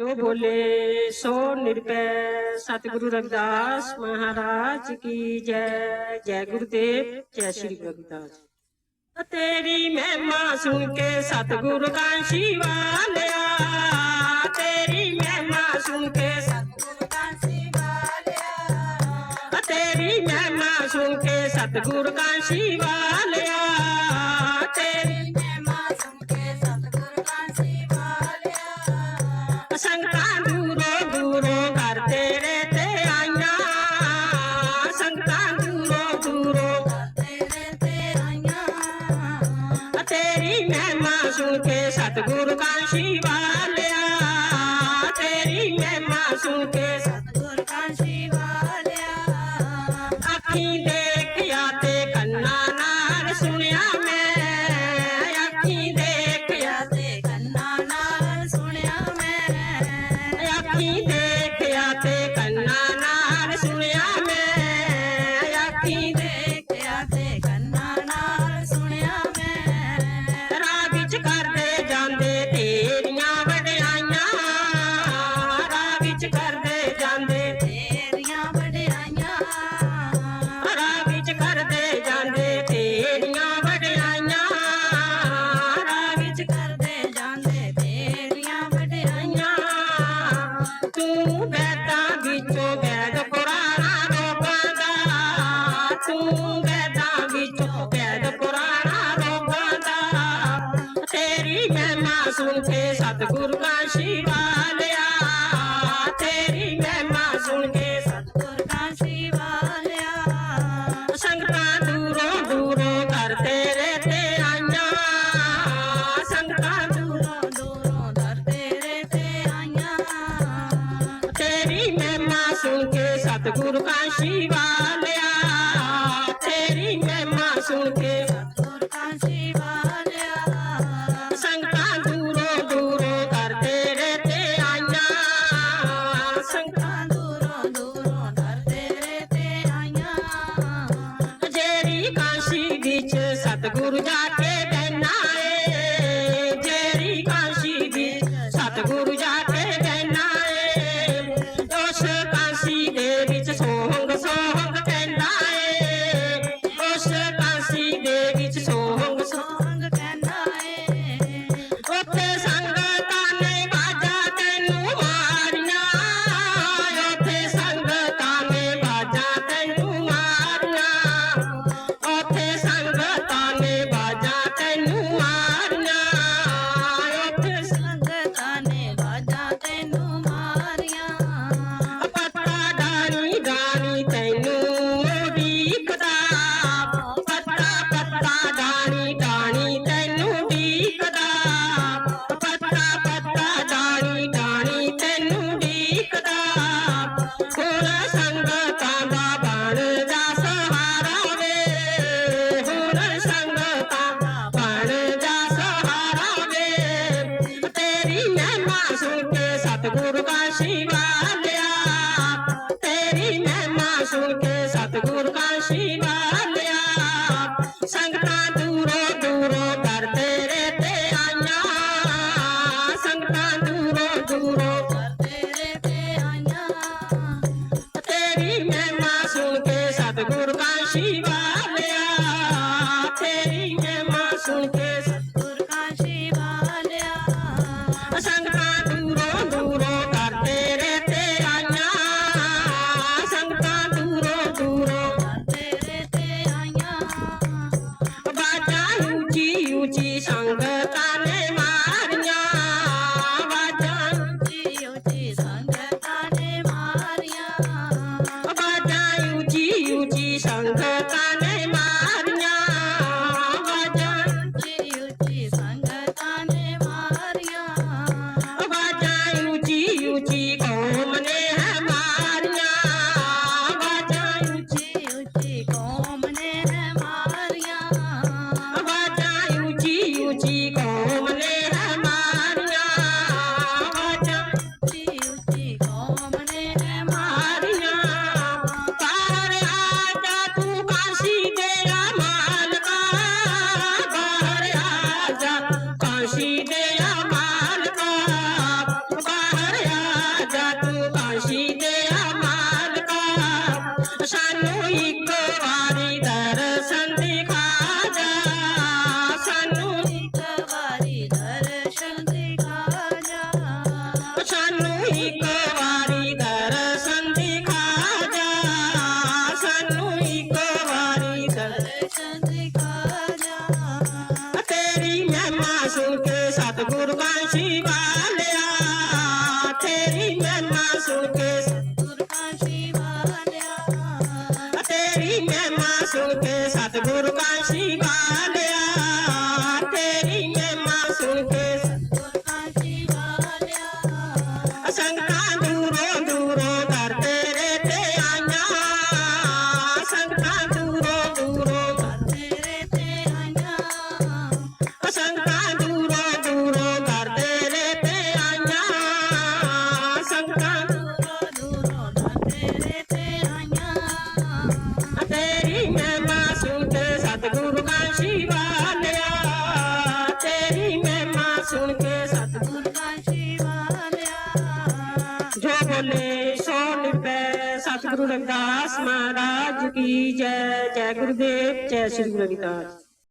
ਜੋ ਬੋਲੇ, ਸੋ ਨਿਰਪੈ ਸਤਿਗੁਰੂ ਰਵਿਦਾਸ ਮਹਾਰਾਜ ਕੀ ਜੈ। ਜੈ ਗੁਰਦੇਵ, ਜੈ ਸ਼੍ਰੀ ਰਵਿਦਾਸ। ਤੇਰੀ ਮਹਿਮਾ ਸੁਣ ਕੇ ਸਤਿਗੁਰ ਕਾਂਸ਼ੀ ਵਾਲਿਆ ਤੇਰੀ ਮਹਿਮਾ ਸੁਣ ਕੇ ਸਤਿਗੁਰ ਕਾਂਸ਼ੀ ਵਾਲਿਆ ਤੇਰੀ ਮਹਿਮਾ ਸੁਣ ਕੇ ਸਤਿਗੁਰ ਕਾਂਸ਼ੀ ਵਾਲਿਆ Yeah. ਸਤਿਗੁਰ ਦਾ ਸ਼ਿਵਾ ਲਿਆ ਤੇਰੀ ਮਹਿਮਾ ਸੁਣ ਕੇ ਸਤਿਗੁਰ ਦਾ ਸ਼ਿਵਾ ਲਿਆ ਸੰਗਤਾਂ ਦੂਰੋਂ ਦੂਰੋਂ ਕਰ ਤੇਰੇ ਤੇ ਆਈਆਂ। ਸੰਗਤਾਂ ਦੂਰੋਂ ਦੂਰੋਂ ਕਰ ਤੇਰੇ ਤੇ ਆਈਆਂ। ਤੇਰੀ ਮਹਿਮਾ ਸੁਣ ਕੇ ਸਤਿਗੁਰ ਦਾ ਸ਼ਿਵਾ sorry में मासूम थे सतगुरु का शिका ਸੁਣ ਕੇ ਸਤਿਗੁਰ ਦਾ ਜੀਵਾ ਲਿਆ। ਜੋ ਬੋਲੇ ਸੋ ਨਿਭੈ, ਸਤਿਗੁਰੂ ਰਵਿਦਾਸ ਮਹਾਰਾਜ ਕੀ ਜੈ। ਜੈ ਗੁਰਦੇਵ, ਜੈ ਸ੍ਰੀ ਗੁਰੂ ਰਵਿਦਾਸ